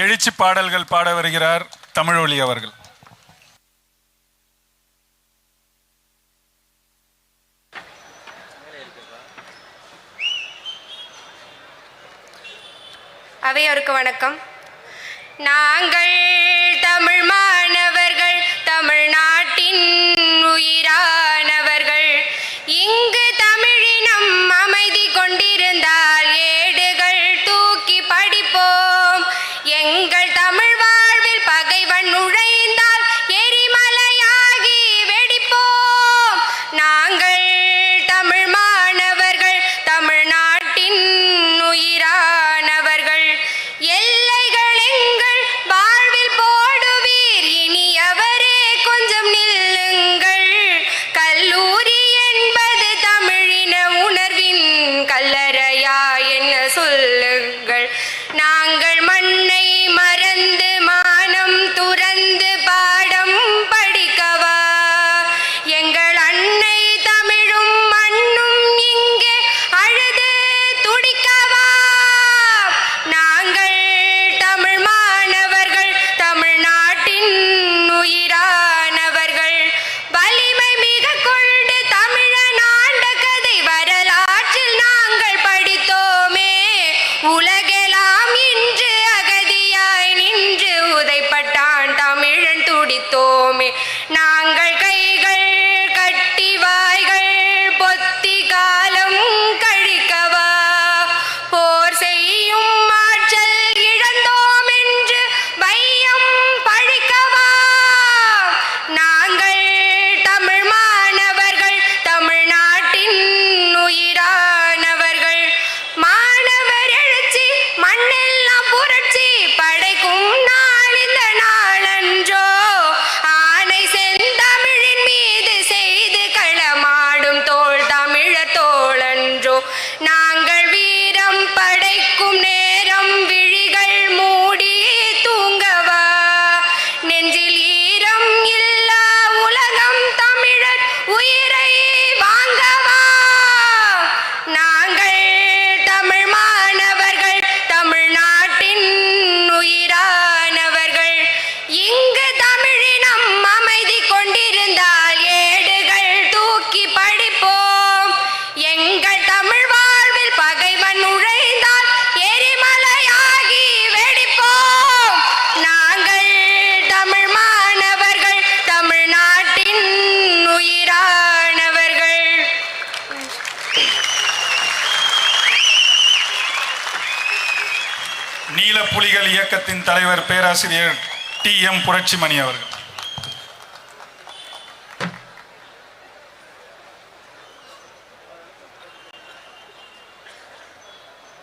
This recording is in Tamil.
எழுச்சி பாடல்கள் பாட வருகிறார் தமிழொலி அவர்கள். அவையோருக்கு வணக்கம். நாங்கள் என்ன சொல்லுங்கள். நாங்கள் மண்ணை நினைத்தோமே நாங்கள் கை না இயக்கத்தின் தலைவர் பேராசிரியர் டி எம் புரட்சிமணி அவர்கள்.